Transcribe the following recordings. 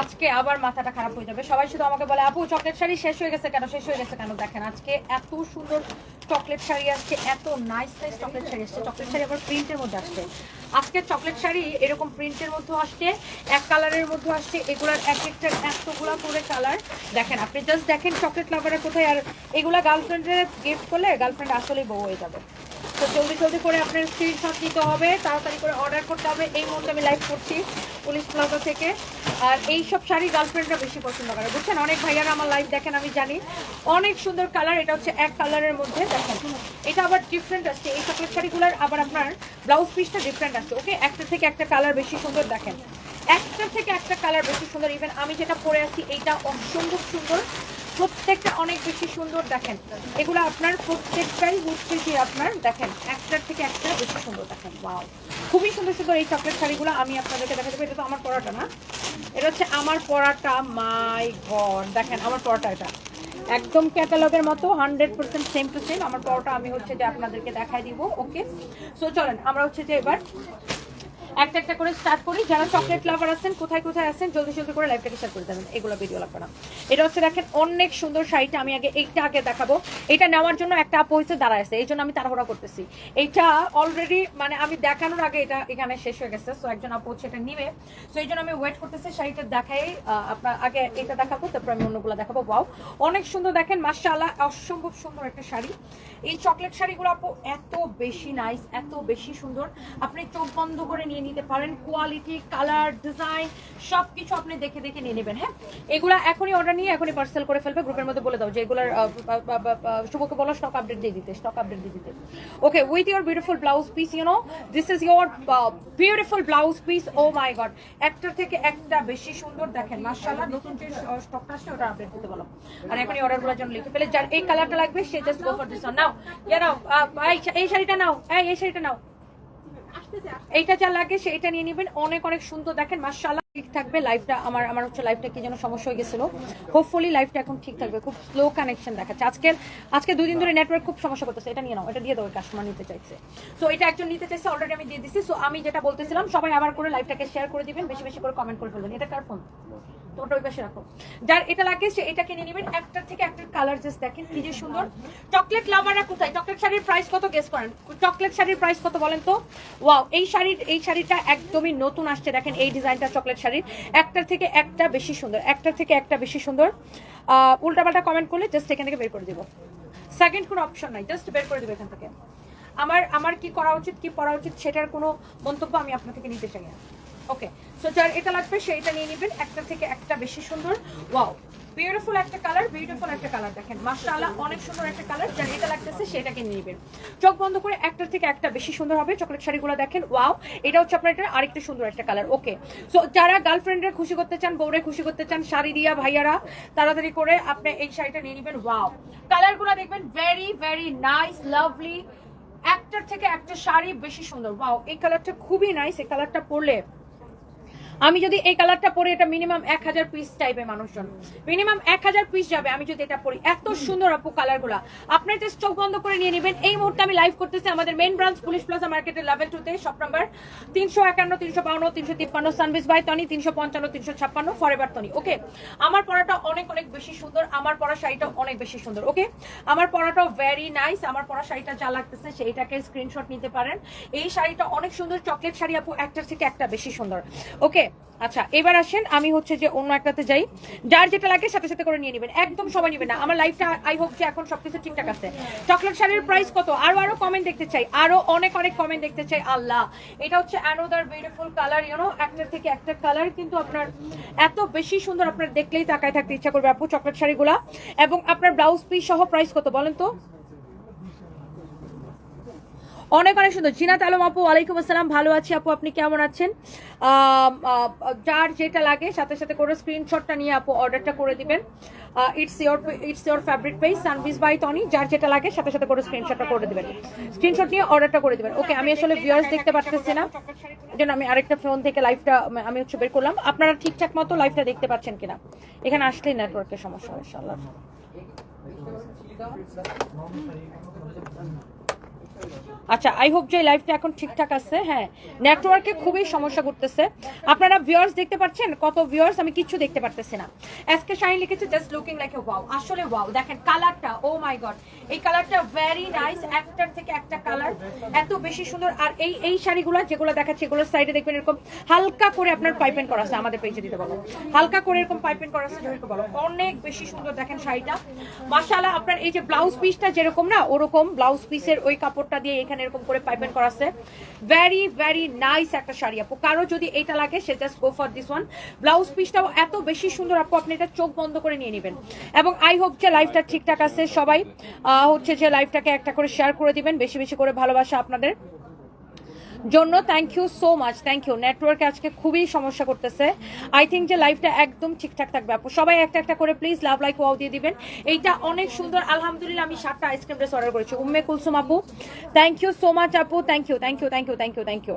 আজকে আবার মাথাটা খারাপ হয়ে যাবে। সবাই শুধু আমাকে বলে, আপু চকলেট শাড়ি শেষ হয়ে গেছে কেন? শেষ হয়ে গেছে কেন? দেখেন, আজকে এত সুন্দর চকলেট শাড়ি আসছে, এত নাইস নাইস চকলেট শাড়ি আসছে। চকলেট শাড়ি আবার প্রিন্টের মধ্যে আসছে। আজকে চকলেট শাড়ি এরকম প্রিন্টের মধ্যে আসছে, এক কালারের মধ্যে আসছে, এগুলার এক একটা এতগুলা করে কালার দেখেন, আপনি জাস্ট দেখেন চকলেট লাভারের কোথায়, আর এগুলা গার্লফ্রেন্ডের গিফট করলে গার্লফ্রেন্ড আসলেই বউ হয়ে যাবে। তো জলদি জলদি করে আপনার স্ক্রিনশট নিতে হবে, তাড়াতাড়ি করে অর্ডার করতে হবে। এই মুহূর্তে আমি লাইভ করছি পুলিশ প্লাজা থেকে। আর এই সব শাড়ি গার্লফ্রেন্ডরা বেশি পছন্দ করে। বুঝছেন? অনেক ভাইয়ারা আমার লাইভ দেখেন, আমি জানি। অনেক সুন্দর কালার এটা হচ্ছে এক কালারের মধ্যে, দেখেন। এটা আবার ডিফারেন্ট আসছে। এই চকলেট শাড়িগুলোর আবার আপনার ব্লাউজ পিসটা ডিফারেন্ট আসছে ওকে একটা থেকে একটা কালার বেশি সুন্দর, দেখেন। একটা থেকে একটা কালার বেশি সুন্দর। ইভেন আমি যেটা পরে আছি, এইটা অসম্ভব সুন্দর। প্রত্যেকটা অনেক বেশি সুন্দর দেখেন। এগুলো আপনার প্রত্যেকটাই হচ্ছে যে আপনার দেখেন, একটার থেকে একটা বেশি সুন্দর দেখেন। ওয়াও খুবই সুন্দর সুন্দর এই চকলেট শাড়িগুলো আমি আপনাদেরকে দেখা দেবো এটা তো আমার পরাটা না। এটা হচ্ছে আমার পরাটা মাই গড দেখেন, আমার পরাটা এটা। একদম ক্যাটালগের মতো hundred percent same to same আমার পরোটা আমি হচ্ছে যে আপনাদেরকে দেখাই দিব ওকে সো চলেন, আমরা হচ্ছে যে এবার একটা একটা করে স্টার্ট করি। যারা চকলেট লাভার আছেন, কোথায় কোথায় আছেন, জলদি জলদি করে লাইভটাকে স্টার্ট করে দেবেন। এগুলো ভিডিও লাগবে না। এটা হচ্ছে দেখেন, অনেক সুন্দর শাড়িটা আমি আগে, এইটা আগে দেখাবো। এটা নেওয়ার জন্য একটা আপু হয়েছে, দাঁড়ায় আছে। এই জন্য আমি তাড়াহুড়া করতেছি। এইটা অলরেডি মানে আমি দেখানোর আগে এটা এখানে শেষ হয়ে গেছে। সো একজন আপু হচ্ছে এটা নিবে। সো এই জন্য আমি ওয়েট করতেছি, শাড়িটা দেখাই। আপনার আগে এটা দেখাবো, তারপর আমি অন্যগুলো দেখাবো। ওয়াও অনেক সুন্দর দেখেন মার্শাল্লাহ অসম্ভব সুন্দর একটা শাড়ি। এই চকলেট শাড়িগুলো আপু এত বেশি নাইস এত বেশি সুন্দর। আপনি চোখ বন্ধ করে নিয়ে নিতে পারেন। কোয়ালিটি কালার ডিজাইন সব কিছু আপনি দেখে দেখে নিয়ে নেবেন হ্যাঁ? এগুলা এখনই অর্ডার নিয়ে এখনই পার্সেল করে ফেলবে গ্রুপের মধ্যে বলে দাও যে এগুলার শুভকে বলো স্টক আপডেট দিয়ে দিতে স্টক আপডেট দিয়ে দিতে। Okay with your beautiful blouse piece you know this is your beautiful blouse piece oh my God একটার থেকে একটা বেশি সুন্দর দেখেন মার্শাল্লাহ নতুন যে স্টকটা আসছে, ওটা আপডেট দিতে বলো। আর এখনই অর্ডারগুলোর জন্য লিখে ফেলে, যার এই কালারটা লাগবে, সে জাস্ট গো ফর দিস নাও নাও এই শাড়িটা নাও এই শাড়িটা নাও। এইটা যা লাগে সেটা নিয়ে নেবেন। অনেক অনেক সুন্দর দেখেন মার্শাল্লাহ ঠিক থাকবে। লাইফটা আমার আমার হচ্ছে লাইফটা কি যেন সমস্যা হয়ে গেছিল। হোপফুলি লাইফটা এখন ঠিক থাকবে। খুব স্লো কানেকশন দেখাচ্ছে। আজকে দুই দিন ধরে নেটওয়ার্ক খুব সমস্যা করতেছে। এটা নিয়ে নাও। এটা দিয়ে দাও কাস্টমার নিতে চাইছে। সো এটা একজন নিতে চাইছে অলরেডি আমি দিয়ে দিছি। সো আমি যেটা বলতেছিলাম, সবাই আবার করে লাইফটাকে শেয়ার করে দিবেন। বেশি বেশি করে কমেন্ট করে ফেলবেন। এটা কার ফোন রাখো। যার এটা লাগে এটা কিনে একটার থেকে একটার কালার জাস্ট দেখেন সুন্দর। চকলেট কোথায়? চকলেট শাড়ির প্রাইস কত করেন? চকলেট শাড়ির প্রাইস কত বলেন তো? এই শাড়ির এই শাড়িটা একদমই নতুন আসছে। দেখেন এই ডিজাইনটা চকলেট শাড়ির। একটার থেকে একটা বেশি সুন্দর। একটার থেকে একটা বেশি সুন্দর। উল্টাপাল্টা কমেন্ট করলে জাস্ট এখান থেকে বের করে দিব। সেকেন্ড কোনো অপশন নাই। জাস্ট বের করে দেবো এখান থেকে। আমার আমার কি করা উচিত, কি পড়া উচিত, সেটার কোনো মন্তব্য আমি আপনার থেকে নিতে চাই ওকে সো যার এটা লাগবে, সেইটা নিয়ে নেবেন। একটা থেকে একটা বেশি সুন্দর। ওয়াও বিউটিফুল একটা কালার বিউটিফুল একটা কালার দেখেন। মাশাআল্লাহ, অনেক সুন্দর একটা কালার যার এটা লাগতেছে সেটাকে নিয়ে নেবেন। চোখ বন্ধ করে একটার থেকে একটা বেশি সুন্দর হবে। চকলেট শাড়িগুলো দেখেন ওয়াও এটা হচ্ছে আপনার এটা আরেকটা সুন্দর একটা কালার ওকে সো যারা গার্লফ্রেন্ডের খুশি করতে চান, বউরে খুশি করতে চান, শাড়ি দিয়া ভাইয়ারা, তাড়াতাড়ি করে আপনি এই শাড়িটা নিয়ে নেবেন ওয়াও কালারগুলো দেখবেন ভেরি ভেরি নাইস লাভলি একটার থেকে একটা শাড়ি বেশি সুন্দর ওয়াও এই কালারটা খুবই নাইস এই কালারটা পরলে আমি যদি এই কালারটা পরি, এটা মিনিমাম এক হাজার পিস টাইপের মানুষজন। মিনিমাম এক হাজার পিস যাবে, আমি যদি এটা পরি। এত সুন্দর আপু কালারগুলা আপনার জাস্ট চোখ বন্ধ করে নিয়ে নেবেন। এই মুহূর্তে আমি লাইভ করতেছি আমাদের মেন ব্রাঞ্চ পুলিশ প্লাজা মার্কেটের লেভেল টুতে শপ নাম্বার তিনশো একান্ন, তিনশো বাউন্ন, তিনশো তিপ্পান্ন সানবিস বাই তনি তিনশো পঞ্চান্ন, তিনশো ছাপ্পান্ন ফরেভার তনি ওকে আমার পড়াটা অনেক অনেক বেশি সুন্দর। আমার পড়া শাড়িটা অনেক বেশি সুন্দর ওকে আমার পড়াটাও ভেরি নাইস আমার পড়া শাড়িটা যা লাগতেছে, সেইটাকে স্ক্রিনশট নিতে পারেন। এই শাড়িটা অনেক সুন্দর। চকলেট শাড়ি আপু একটার থেকে একটা বেশি সুন্দর ওকে আচ্ছা এবার আসেন, আমি হচ্ছে যে অন্য একটাতে যাই। যার যেটা লাগে সাথে সাথে করে নিয়ে নেবেন। একদম সবাই নেবেন না। আমার লাইফটা আই হোপ যে এখন সবকিছু ঠিকঠাক আছে। চকলেট শাড়ির প্রাইস কত? আরও আরও কমেন্ট দেখতে চাই। আরও অনেক অনেক কমেন্ট দেখতে চাই। আল্লাহ! এটা হচ্ছে অ্যানোদার বিউটিফুল কালার ইউনো একটার থেকে একটা কালার কিন্তু আপনার এত বেশি সুন্দর আপনার দেখলেই তাকায় থাকতে ইচ্ছা করবে আপু চকলেট শাড়িগুলা। এবং আপনার ব্লাউজ পিস সহ প্রাইস কত বলেন তো? অনেক অনেক সুন্দর। জিনাত আলম আপু, ওয়ালাইকুম আসসালাম। ভালো আছি আপু, আপনি কেমন আছেন? যার যেটা লাগে, সাথে সাথে করে স্ক্রিনশটটা নিয়ে আপু অর্ডারটা করে দিবেন। It's your it's your fabric page Sanvees by Tony যার যেটা লাগে, সাথে সাথে করে স্ক্রিনশটটা করে দিবেন। স্ক্রিনশট নিয়ে অর্ডারটা করে দিবেন। ওকে আমি আসলে ভিউয়ার্স দেখতে পাচ্ছি না। জন্য আমি আরেকটা ফোন থেকে লাইভটা আমি হচ্ছে বের করলাম। আপনারা ঠিকঠাক মতো লাইভটা দেখতে পাচ্ছেন কিনা? এখানে আসলেই নেটওয়ার্কের সমস্যা ইনশাআল্লাহ আচ্ছা আই হোপ যে লাইফটা এখন ঠিকঠাক আছে হ্যাঁ। নেটওয়ার্কে খুবই সমস্যা করতেছে আপনারা ভিউয়ার্স দেখতে পাচ্ছেন? কত ভিউয়ার্স আমি কিচ্ছু দেখতে পারতেছি না। এসকে শাইন লিখেছে just looking like a wow আসলে ওয়াও দেখেন কালারটা ও মাই গড এই কালারটা ভেরি নাইস একটার থেকে একটা কালার এত বেশি সুন্দর। আর এই এই শাড়িগুলো যেগুলো দেখাচ্ছে এগুলোর সাইডে দেখবেন এরকম হালকা করে আপনার পাইপেন করা আছে। আমাদের পেজে দিতে বলো। হালকা করে এরকম পাইপেন করা আছে জহিরকে বলো। অনেক বেশি সুন্দর দেখেন শাড়িটা। মাশাআল্লাহ, আপনার এই যে ব্লাউজ পিসটা যেরকম না, ওরকম ব্লাউজ পিসের ওই কাপড়টা দিয়ে এখানে এরকম করে পাইপেন করা আছে ভেরি ভেরি নাইস একটা শাড়ি, আপু। কারও যদি এটা লাগে, সে just go for this one blouse পিসটাও এত বেশি সুন্দর, আপু, আপনি এটা চোখ বন্ধ করে নিয়ে নেবেন। এবং আই হোপ যে লাইফটা ঠিকঠাক আছে সবাই। হচ্ছে যে লাইফটাকে একটা করে শেয়ার করে দিবেন, বেশি বেশি করে ভালোবাসা আপনাদের। জন্য thank you so much thank you নেটওয়ার্কে আজকে খুবই সমস্যা করতেছে। আই থিঙ্ক যে লাইফটা একদম ঠিকঠাক থাকবে আপু। সবাই একটা একটা করে প্লিজ লাভ লাইক ওয়াও দিয়ে দিবেন। এইটা অনেক সুন্দর, আলহামদুলিল্লাহ আমি সাতটা আইসক্রিম ড্রেস অর্ডার করেছি। উম্মে কুলসুম আপু থ্যাংক ইউ সো মাচ আপু thank you thank you thank you thank you thank you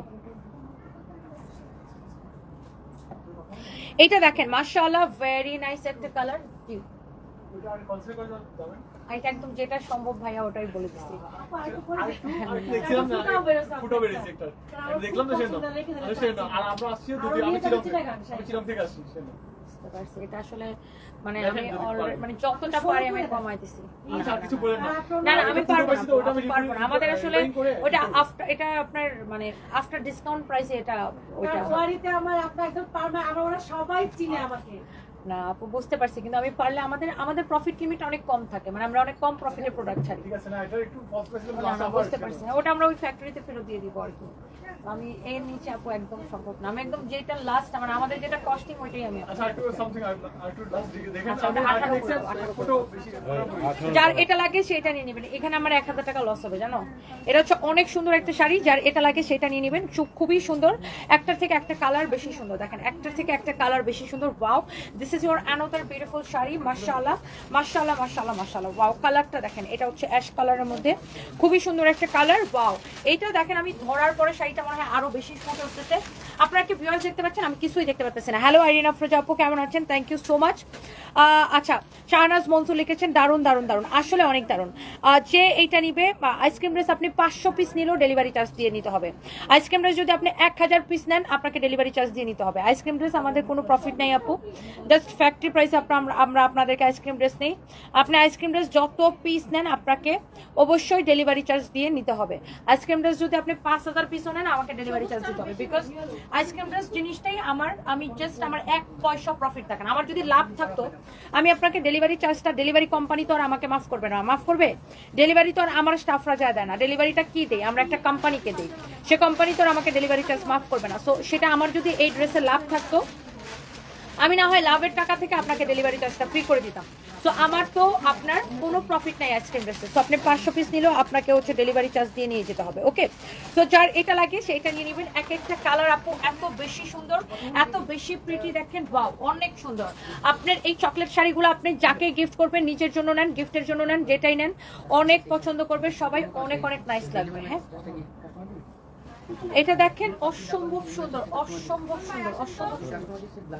এইটা দেখেন, মাশাআল্লাহ ভেরি নাইস একটা কালার জি এটা একদম যেটা সম্ভব ভাইয়া ওটাই বলে দিচ্ছি এটা আসলে মানে আমি মানে যতটা পারি আমি কমাই দিছি। আচ্ছা আর কিছু বলেন না। না না আমি পারব না তো ওটা আমি পারব না। আমাদের আসলে ওটা আফটার এটা আপনার মানে আফটার ডিসকাউন্ট প্রাইসে এটা ফেব্রুয়ারিতে আমার আপনার একদম ওরা সবাই চিনে আমাকে। না আপু বুঝতে পারছি কিন্তু আমি পারলে আমাদের আমাদের প্রফিট লিমিট অনেক কম থাকে মানে আমরা অনেক কম প্রফিটের প্রোডাক্ট ছাড়ি। ঠিক আছে না এটা একটু বুঝতে পারছি না ওটা আমরা ওই ফ্যাক্টরিতে ফেরত দিয়ে দিব আর কি। আমি এর নিচে আপু একদম সম্ভব না। আমি একদম যেটা লাস্ট মানে আমাদের যেটা কস্টিং ওইটাই আমি আচ্ছা একটু সামথিং একটু দেখেন আচ্ছা, আঠারো দেখছেন করব, আঠারো। যার এটা লাগে সেটা নিয়ে নেবেন। এখানে আমার এক হাজার টাকা লস হবে জানো? এটা হচ্ছে অনেক সুন্দর একটা শাড়ি যার এটা লাগে সেটা নিয়ে নেবেন। খুবই সুন্দর। একটার থেকে একটা কালার বেশি সুন্দর। দেখেন একটার থেকে একটা কালার বেশি সুন্দর। Wow this is your another beautiful sari, মাশাআল্লাহ মাশাআল্লাহ মাশাআল্লাহ মাশাআল্লাহ। ওয়াও কালারটা দেখেন, এটা হচ্ছে অ্যাশ কালারের মধ্যে। খুবই সুন্দর একটা কালার ওয়াও এইটা দেখেন, আমি ধরার পরে শাড়িটা মনে হয় আরও বেশি ফুটে উঠতেছে। আপনারা কি ভিউয়ার্স দেখতে পাচ্ছেন? আমি কিছুই দেখতে পাচ্ছি না। হ্যালো আইরিন আফরোজা আপু, কেমন আছেন? থ্যাংক ইউ সো মাচ আচ্ছা শাহনাজ মনসুর লিখেছেন, দারুণ দারুণ দারুণ। আসলে অনেক দারুণ। যে এইটা নিবে আইসক্রিম ড্রেস আপনি পাঁচশো পিস নিলেও ডেলিভারি চার্জ দিয়ে নিতে হবে। আইসক্রিম ড্রেস যদি আপনি এক হাজার পিস নেন, আপনাকে ডেলিভারি চার্জ দিয়ে নিতে হবে। আইসক্রিম ড্রেস আমাদের কোনো প্রফিট নেই, আপু। জাস্ট ফ্যাক্টরি প্রাইসে আমরা আমরা আপনাদেরকে আইসক্রিম ড্রেস নেই। আপনি আইসক্রিম ড্রেস যত পিস নেন আপনাকে অবশ্যই ডেলিভারি চার্জ দিয়ে নিতে হবে। আইসক্রিম ড্রেস যদি আপনি পাঁচ হাজার পিসও নেন, আমাকে ডেলিভারি চার্জ দিতে হবে। বিকজ আইসক্রিম ড্রেস জিনিসটাই আমার, আমি জাস্ট আমার এক পয়সা প্রফিট থাকে না। আমার যদি লাভ থাকতো, আমি আপনাকে ডেলিভারি চার্জটা ডেলিভারি কোম্পানি তো আর আমাকে মাফ করবে না। মাফ করবে? ডেলিভারি তো আর আমার স্টাফরা যায় দেয় না। ডেলিভারিটা কি দেয়? আমরা একটা কোম্পানিকে দিই। সে কোম্পানি তো আর আমাকে ডেলিভারি চার্জ মাফ করবে না। সো সেটা আমার যদি এই ড্রেসের লাভ থাকতো আমি না হয় লাভের টাকা থেকে আপনাকে ডেলিভারি চার্জটা ফ্রি করে দিতাম। সো আমার তো আপনার কোনো প্রফিট নাই আইসক্রিম ড্রেসে সো আপনি পাঁচশো পিস নিলেও আপনাকে হচ্ছে ডেলিভারি চার্জ দিয়ে নিয়ে যেতে হবে ওকে সো যার এটা লাগে সেইটা নিয়ে নেবেন। এক একটা কালার আপু এত বেশি সুন্দর, এত বেশি প্রিটি দেখেন ওয়াও অনেক সুন্দর। আপনার এই চকলেট শাড়িগুলো আপনি যাকে গিফট করবেন, নিজের জন্য নেন গিফটের জন্য নেন, যেটাই নেন, অনেক পছন্দ করবে, সবাই অনেক অনেক নাইস লাগবে হ্যাঁ? এটা দেখেন অসম্ভব সুন্দর অসম্ভব সুন্দর অসম্ভব সুন্দর।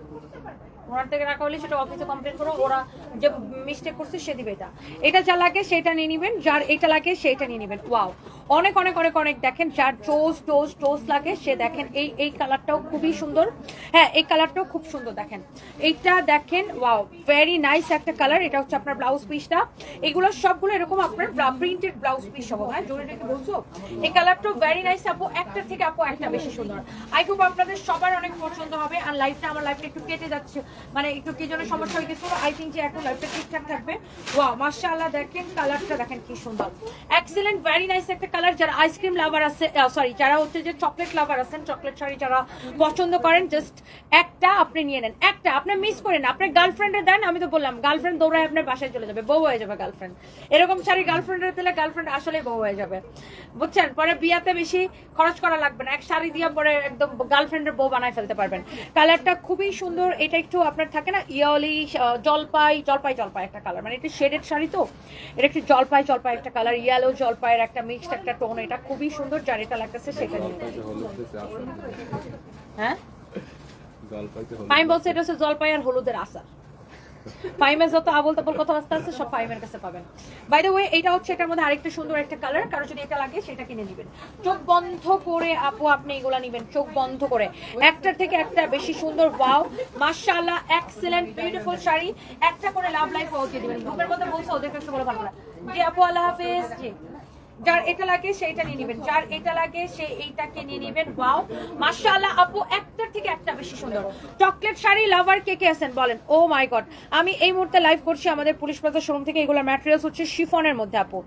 ওনার থেকে রাখা হলে সেটা অফিসে কমপ্লেন করো, ওরা যে মিস্টেক করছে সে দিবে এটা। এটা যা লাগে সেটা নিয়ে নেবেন, যার এটা লাগে সেটা নিয়ে নেবেন। ওয়াও অনেক অনেক অনেক অনেক দেখেন, যার টোস টোস টোস লাগে, সে দেখেন, এই এই কালারটাও খুবই সুন্দর। হ্যাঁ এই কালারটাও খুব সুন্দর দেখেন। এইটা দেখেন ওয়াও ভেরি নাইস একটা কালার এটা হচ্ছে আপনার ব্লাউজ পিসটা এগুলো সবগুলো এরকম আপনার প্রিন্টেড ব্লাউজ পিস সব হ্যাঁ জোরে রেখে বলছো? এই কালারটাও ভেরি নাইস আপু, একটা থেকে আপু, একটা বেশি সুন্দর। আই হোপ আপনাদের সবার অনেক পছন্দ হবে আর লাইফটা আমার লাইফটা একটু কেটে যাচ্ছে। মানে একটু কি জন্য সমস্যা হয়ে গেছিল আই থিঙ্ক যে এখন লাইফটা ঠিকঠাক থাকবে। ওয়াও মাশাআল্লাহ, দেখেন কালারটা দেখেন কি সুন্দর। এক্সিলেন্ট ভেরি নাইস একটা কালার যারা আইসক্রিম লাভার আছে সরি যারা হচ্ছে যে চকলেট লাভার আছেন চকলেট শাড়ি যারা পছন্দ করেন জাস্ট একটা আপনি নিয়ে নেন। একটা, আপনি মিস করেন আপনার গার্লফ্রেন্ডে দেন, আমি তো বললাম গার্লফ্রেন্ড দৌড়ায় আপনার বাসায় চলে যাবে, বউ হয়ে যাবে গার্লফ্রেন্ড এরকম শাড়ি গার্লফ্রেন্ডের দিলে গার্লফ্রেন্ড আসলে বউ হয়ে যাবে। বুঝছেন? পরে বিয়াতে বেশি খরচ করা লাগবে না। এক শাড়ি দিয়ে পরে একদম গার্লফ্রেন্ডের বউ বানায় ফেলতে পারবেন। কালারটা খুবই সুন্দর। এটা একটু আপনার থাকে না ইয়ালি জলপাই জলপাই জলপাই একটা কালার মানে এটা শেডেড শাড়ি তো এটা একটু জলপাই জলপাই একটা কালার ইয়ালো জলপাইয়ের একটা মিক্সড একটা টোন এটা খুবই সুন্দর যার এটা লাগতেছে সেটা নিয়ে। হ্যাঁ? ফাইম বলছে এটা হচ্ছে জলপাই আর হলুদের আচার। ফাইমে যত আবল তাবল কথা বাস্তা আছে, সব ফাইমের কাছে পাবেন। বাই দ্য ওয়ে এটা হচ্ছে এটার মধ্যে আরেকটা সুন্দর একটা কালার কারও যদি এটা লাগে, সেটা কিনে নেবেন। চোখ বন্ধ করে আপু, আপনি এগুলা নেবেন। চোখ বন্ধ করে। একটার থেকে একটা বেশি সুন্দর ওয়াও মাশাআল্লাহ এক্সেলেন্ট বিউটিফুল শাড়ি। একটা করে লাভ লাইফ ওকে দিবেন। গ্রুপের মধ্যে বলছে, ওদের কাছে বলে পারব না জি আপু, আল্লাহ হাফেজ। জি। যার এটা লাগে সেইটা নিয়ে নেবেন। যার এটা লাগে সে এইটাকে নিয়ে নেবেন। ওয়াও। মাশাআল্লাহ আপু একটার থেকে একটা বেশি সুন্দর। চকলেট শাড়ি লাভার কে কে আছেন বলেন? Oh my God. আমি এই মুহূর্তে লাইভ করছি আমাদের পুলিশ প্লাজা শোরুম থেকে। এগুলোর ম্যাটেরিয়ালস হচ্ছে শিফনের মধ্যে আপু।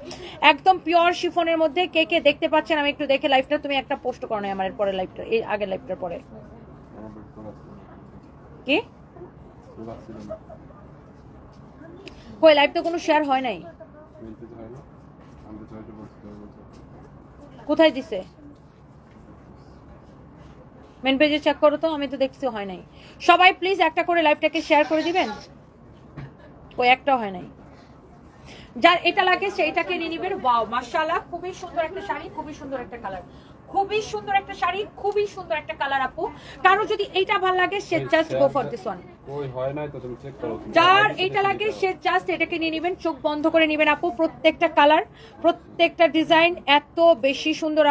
একদম পিওর শিফনের মধ্যে কে কে দেখতে পাচ্ছেন আমি একটু দেখে লাইভটা তুমি একটা পোস্ট করো না আমার পরে লাইভটা এই আগের লাইভটার পরে। কি? কই লাইভ তো কোনো শেয়ার হয় নাই? কোথায় দিছে? মেন পেজে চেক করো তো, আমি তো দেখছি হয় নাই। সবাই প্লিজ একটা করে লাইভটাকে শেয়ার করে দিবেন? ওই একটাও হয় নাই। যার এটা লাগে সেইটাকে নিয়ে নিবেন। ওয়াও মাশাআল্লাহ, খুবই সুন্দর একটা শাড়ি, খুবই সুন্দর একটা কালার খুবই সুন্দর একটা শাড়ি, খুবই সুন্দর একটা কালার আপু। কারও যদি এইটা ভালো লাগে, সে just go for this one যার লাগে, সে জাস্ট এটাকে নিয়ে নেবেন, চোখ বন্ধ করে নেবেন আপু, প্রত্যেকটা কালার প্রত্যেকটা ডিজাইন বেশি সুন্দর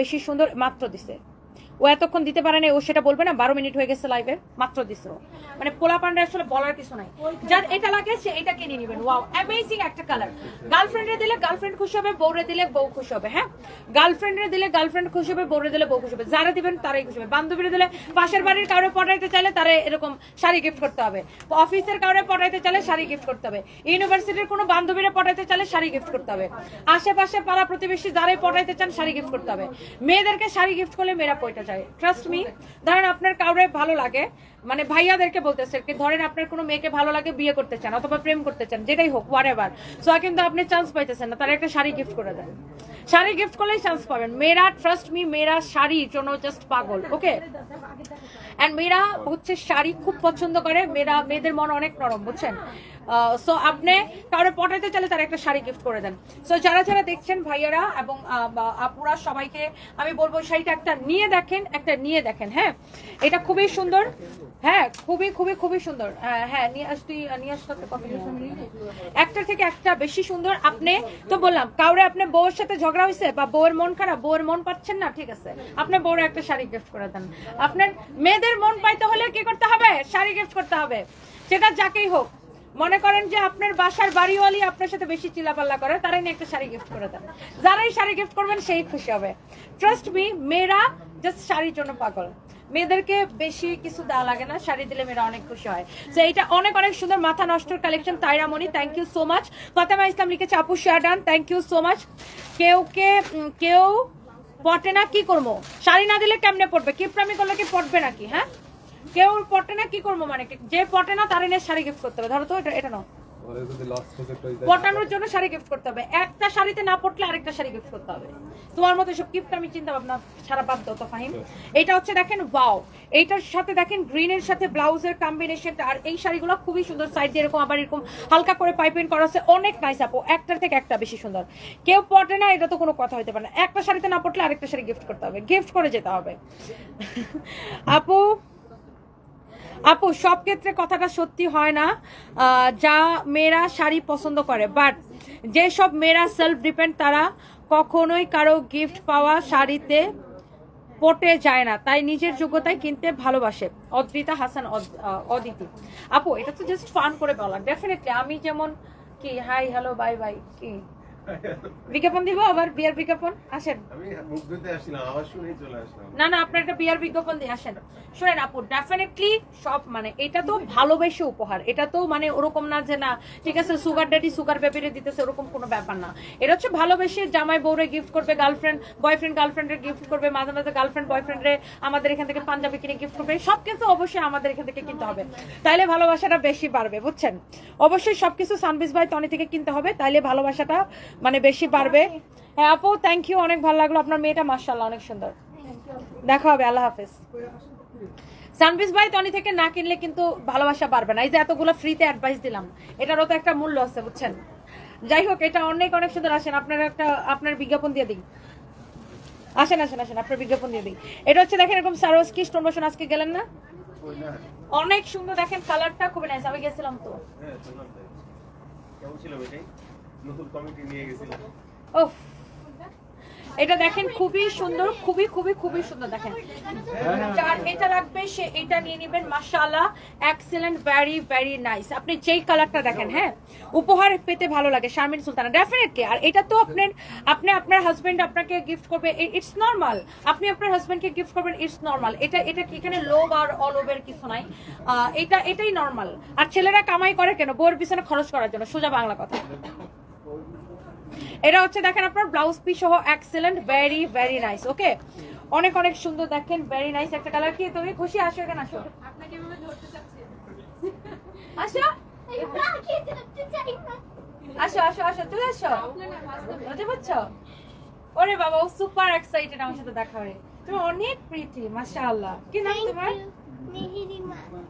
বেশি সুন্দর, মাত্র দিছে। ও এতক্ষণ দিতে পারে না ও সেটা বলবে না, বারো মিনিট হয়ে গেছে লাইভে মাত্র দিছে মানে পোলা পান্ডা আসলে বলার কিছু নাই। যার এটা লাগে, সে এটা কিনে নেবেন ওয়াও অ্যামেজিং একটা কালার গার্লফ্রেন্ডে দিলে গার্লফ্রেন্ড খুশি হবে, বউরে দিলে বউ খুশি হবে হ্যাঁ? গার্লফ্রেন্ডে দিলে গার্লফ্রেন্ড খুশি হবে, বউরে দিলে বউ খুশি হবে। যারা দিবেন, তারাই খুশি হবে। বান্ধবীরা দিলে পাশের বাড়ির কাউরে পটাইতে চাইলে তারা এরকম শাড়ি গিফট করতে হবে। অফিসের কাউরে পটাইতে চাইলে শাড়ি গিফট করতে হবে। ইউনিভার্সিটির কোনো বান্ধবীরা পটাইতে চাইলে শাড়ি গিফট করতে হবে। আশেপাশে পাড়া প্রতিবেশী যারাই পটাইতে চান, শাড়ি গিফট করতে হবে। মেয়েদেরকে শাড়ি গিফট করলে মেয়েরা পয়টা চায় ট্রাস্ট মি ধরেন আপনার কাউরে ভালো লাগে মানে ভাইয়াদেরকে বলতেছে কি, ধরেন আপনার কোনো মেয়েকে ভালো লাগে বিয়ে করতে চান অথবা প্রেম করতে চান, যেটাই হোক ওয়ার এভার সো কিন্তু আপনি চান্স পাইতেছেন না, তারা একটা শাড়ি গিফট করে দেন শাড়ি গিফট করলেই চান্স পাবেন। মেয়েরা ট্রাস্ট মি মেয়েরা শাড়ির জন্য জাস্ট পাগল ওকে অ্যান্ড মেয়েরা হচ্ছে শাড়ি খুব পছন্দ করে, মেয়েরা, মেয়েদের মন অনেক নরম, বুঝছেন? সো আপনি কারও পটাইতে চাইলে তার একটা শাড়ি গিফট করে দেন। সো যারা যারা দেখছেন ভাইয়ারা এবং আপুরা সবাইকে আমি বলব, শাড়িটা একটা নিয়ে দেখেন, একটা নিয়ে দেখেন হ্যাঁ? এটা খুবই সুন্দর। হ্যাঁ খুবই খুবই খুবই সুন্দর। হ্যাঁ, নিয়ে আস তুই আহ, নিয়ে আস তো একটা থেকে একটা বেশি সুন্দর। আপনি তো বললাম কাউরে আপনি বউয়ের সাথে ঝগড়া হয়েছে বা বউয়ের মন খারাপ বউয়ের মন পাচ্ছেন না ঠিক আছে। আপনি বউরে একটা শাড়ি গিফট করে দেন। আপনার মেয়েদের মন পাইতে হলে কি করতে হবে? শাড়ি গিফট করতে হবে। সেটা যাকেই হোক। মনে করেন যে আপনার বাসার বাড়িওয়ালি আপনার সাথে বেশি চিলাপাল্লা করে তারাই একটা শাড়ি গিফট করে দেন। যারাই শাড়ি গিফট করবেন সেই খুশি হবে। ট্রাস্ট মি মেয়েরা জাস্ট শাড়ির জন্য পাগল। মেয়েদেরকে বেশি কিছু দেওয়া লাগে না, শাড়ি দিলে মেয়েরা অনেক খুশি হয়। তো এটা অনেক অনেক সুন্দর মাথা নষ্টর collection তাইরামণি thank you so much Fatema Islam লিখেছে, আপু share done thank you so much কেউ কে কেউ পটে না, কি করব? শাড়ি না দিলে কেমনে পড়বে? কিপটামি করলে কি পটবে নাকি হ্যাঁ? কেউ পটে না, কি করব মানে? যে পটে না, তার এনে শাড়ি গিফট করতে হবে। ধরো তো, এটা এটা নাও। পটানোর জন্য শাড়ি গিফট করতে হবে। একটা শাড়িতে না পটলে আরেকটা শাড়ি গিফট করতে হবে। তোমার মতো সব গিফট আমি চিন্তা ভাবনা সারা বাদ দাও ফাহিম। এটা হচ্ছে দেখেন ওয়াও এইটার সাথে দেখেন গ্রিনের সাথে ব্লাউজের কম্বিনেশনটা আর এই শাড়িগুলো খুবই সুন্দর সাইড দিয়ে এরকম, আবার এরকম হালকা করে পাইপিং করা আছে। অনেক নাইস আপু। একটার থেকে একটা বেশি সুন্দর। কেউ পটে না, এটা তো কোনো কথা হতে পারে না। একটা শাড়িতে না পটলে আরেকটা শাড়ি গিফট করতে হবে। গিফট করে যেতে হবে। আপু আপু, সব ক্ষেত্রে কথাটা সত্যি হয় না। যা মেয়েরা শাড়ি পছন্দ করে বাট যেসব মেয়েরা সেলফ ডিপেন্ড তারা কখনোই কারও গিফট পাওয়া শাড়িতে পটে যায় না। তাই নিজের যোগ্যতায় কিনতে ভালোবাসে। অদ্রিতা হাসান, অদ- অদিতি। আপু, এটা তো জাস্ট ফান করে বলা। ডেফিনেটলি আমি যেমন কি হাই হ্যালো বাই বাই কি? বিজ্ঞাপন দিব আবার বিয়ার বিজ্ঞাপন? আসেন। আমি মুখ ধুতে আসছিলাম আবার শুনেই চলে আসলাম। না না আপনার একটা বিয়ার বিজ্ঞাপন দিয়ে আসেন। শুনেন আপু ডেফিনেটলি সব মানে এটা তো ভালোবেসে উপহার। এটা তো মানে ওরকম না যে না ঠিক আছে সুগার ড্যাডি সুগার বেবিরে দিতেছে ওরকম কোনো ব্যাপার না। এটা হচ্ছে ভালোবেসে জামাই বউরে গিফট করবে গার্লফ্রেন্ড বয়ফ্রেন্ড গার্লফ্রেন্ডের গিফট করবে মাঝে মাঝে গার্লফ্রেন্ড বয়ফ্রেন্ডে আমাদের এখান থেকে পাঞ্জাবি কিনে গিফট করবে। সব কিছু অবশ্যই আমাদের এখান থেকে কিনতে হবে। তাইলে ভালোবাসাটা বেশি বাড়বে বুঝছেন? অবশ্যই সবকিছু সানবিস ভাই তনি থেকে কিনতে হবে। তাইলে ভালোবাসাটা মানে বেশি বাড়বে হ্যাঁ আপু থ্যাংক ইউ অনেক ভালো লাগল। আপনার মেয়েটা মার্শাল্লাহ অনেক সুন্দর। দেখা হবে, আল্লাহ হাফেজ। সানবিস ভাই, টনি থেকে না কিনলে কিন্তু ভালোবাসা পারবে না। এই যে এতগুলো ফ্রিতে অ্যাডভাইস দিলাম, এটারও তো একটা মূল্য আছে, বুঝছেন? যাই হোক, এটা অনেক অনেক সুন্দর। আসেন, আপনার একটা, আপনার বিজ্ঞাপন দিয়ে দিই। আসেন আসেন আসেন, আপনার বিজ্ঞাপন দিয়ে দিই। এটা হচ্ছে দেখেন, এরকম সারোস কি স্টোন আজকে গেলেন না? অনেক সুন্দর, দেখেন কালারটা খুবই নাইস আমি গেছিলাম তো। হ্যাঁ কেমন ছিল এটা দেখেন খুবই সুন্দর, খুবই খুবই খুবই সুন্দর, দেখেন। যার এটা রাখবে সে এটা নিয়ে নেবেন, মাশাআল্লাহ। এক্সেলেন্ট ভেরি ভেরি নাইস আপনি যেই কালারটা দেখেন হ্যাঁ? উপহার পেতে ভালো লাগে, শারমিন সুলতানা ডেফিনেটলি আর এটা তো আপনার, আপনি আপনার হাজবেন্ড আপনাকে গিফট করবে ইটস নর্মাল আপনি আপনার হাজবেন্ডকে গিফট করবেন ইটস নর্মাল এটা এটা এখানে লোভ আর অলোভের কিছু নাই? এটা, এটাই নর্মাল আর ছেলেরা কামাই করে কেন? বউর পিছনে খরচ করার জন্য, সোজা বাংলা কথা। এটা হচ্ছে দেখেন আপনার ব্লাউজ পিস সহ excellent very very nice okay অনেক অনেক সুন্দর দেখেন ভেরি নাইস একটা কালার কি তুমি খুশি? আসো এখানে আসো। আসো। আসো আসো আসো চলে আসো। বুঝতে পারছ? ওরে বাবা ও সুপার এক্সাইটেড আমার সাথে দেখা হয়ে। তুমি অনেক প্রিটি মাশাআল্লাহ। কি নাম তোমার?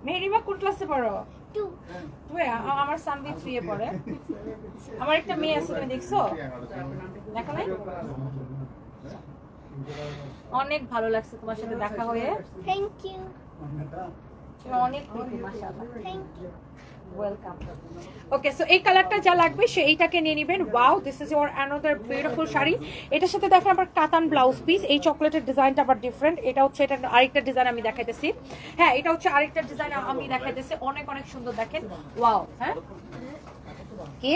মেহরিমা। কোন ক্লাসে পড়ো? আমার সানবি থ্রি এ পড়ে। আমার একটা মেয়ে আছে তুমি দেখছ? দেখা নাই? অনেক ভালো লাগছে তোমার সাথে দেখা হয়ে। থ্যাংক ইউ অনেক thank you. Welcome okay so এই কালারটা যা লাগবে সে এইটাকে নিয়ে নেবেন। Wow this is your another beautiful sari. এটার সাথে দেখেন আবার কাতান ব্লাউজ পিস এই চকলেটের ডিজাইনটা আবার ডিফারেন্ট এটা হচ্ছে এটা আরেকটা ডিজাইন আমি দেখাইতেছি। হ্যাঁ এটা হচ্ছে আরেকটা ডিজাইন আমি দেখাইতেছি। অনেক অনেক সুন্দর দেখেন। ওয়াও হ্যাঁ? কি?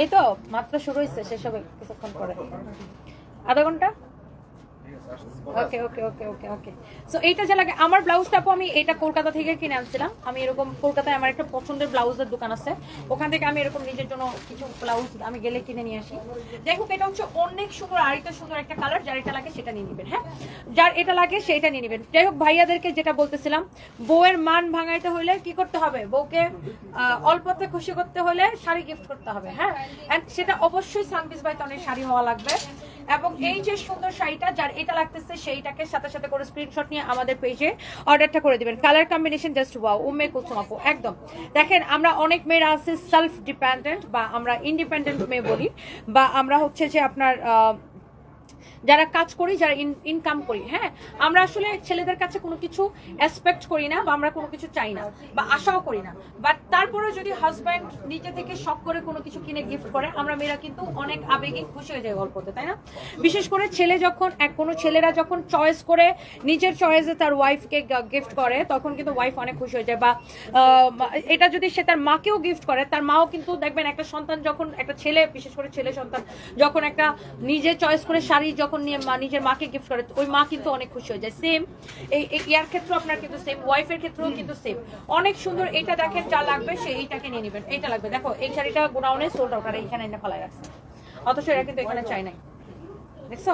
এই তো, মাত্র শুরু হয়েছে হবে কিছুক্ষণ পরে। আধা ঘণ্টা? ওকে ওকে ওকে ওকে ওকে সো এইটা যে লাগে, আমার ব্লাউজটা আমি এটা কলকাতা থেকে কিনে আনছিলাম। আমি এরকম কলকাতায় আমার একটা পছন্দের ব্লাউজের দোকান আছে। ওখান থেকে আমি এরকম নিজের জন্য কিছু ব্লাউজ আমি গেলে কিনে নিয়ে আসি। যাই হোক, এটা হচ্ছে অনেক সুন্দর, আরেকটা সুন্দর একটা কালার যার এটা লাগে সেটা নিয়ে নেবেন হ্যাঁ? যার এটা লাগে সেটা নিয়ে নেবেন। যাই হোক, ভাইয়াদেরকে যেটা বলতেছিলাম, বউয়ের মান ভাঙাইতে হলে কি করতে হবে? বউকে অল্পতে খুশি করতে হলে শাড়ি গিফট করতে হবে হ্যাঁ? সেটা অবশ্যই সানবিস বাইতনের শাড়ি হওয়া লাগবে। এবং এই যে সুন্দর শাড়িটা, যার এটা লাগতেছে, সেইটাকে সাথে সাথে করে স্ক্রিনশট নিয়ে আমাদের পেজে অর্ডারটা করে দিবেন। Colour combination just wow Umme Kulsum আপু, একদম। দেখেন, আমরা অনেক মেয়েরা আছে সেলফ ডিপেন্ডেন্ট বা আমরা ইন্ডিপেন্ডেন্ট মেয়ে বলি, বা আমরা হচ্ছে যে আপনার যারা কাজ করি, যারা ইনকাম করি হ্যাঁ? আমরা আসলে ছেলেদের কাছে কোনো কিছু এক্সপেক্ট করি না বা আমরা কোনো কিছু চাই না বা আশাও করি না। বাট তারপরে যদি হাজব্যান্ড নিজে থেকে শখ করে কোনো কিছু কিনে গিফট করে, আমরা মেয়েরা কিন্তু অনেক আবেগে খুশি হয়ে যাই গল্পতে, তাই না? বিশেষ করে ছেলে যখন, এক, কোনো ছেলেরা যখন চয়েস করে নিজের চয়েসে তার ওয়াইফকে গিফট করে, তখন কিন্তু ওয়াইফ অনেক খুশি হয়ে যায়। বা এটা যদি সে তার মাকেও গিফট করে, তার মাও কিন্তু দেখবেন একটা সন্তান যখন, একটা ছেলে, বিশেষ করে ছেলে সন্তান, যখন একটা নিজে চয়েস করে শাড়ি যখন নিয়ে নিজের মাকে গিফট করে ওই মা কিন্তু অনেক খুশি হয়ে যায়। সেম এই ইয়ার ক্ষেত্রেও আপনার কিন্তু সেম ওয়াইফের ক্ষেত্রেও কিন্তু সেম অনেক সুন্দর এটা দেখেন যা লাগবে, সে এইটাকে নিয়ে নেবেন, এইটা লাগবে। দেখো, এই শাড়িটা গোডাউনে সোল্ড আউট আর এইখানে এনে ফেলায় রাখছে। অথচ এটা কিন্তু এখানে চাই নাই। দেখছ?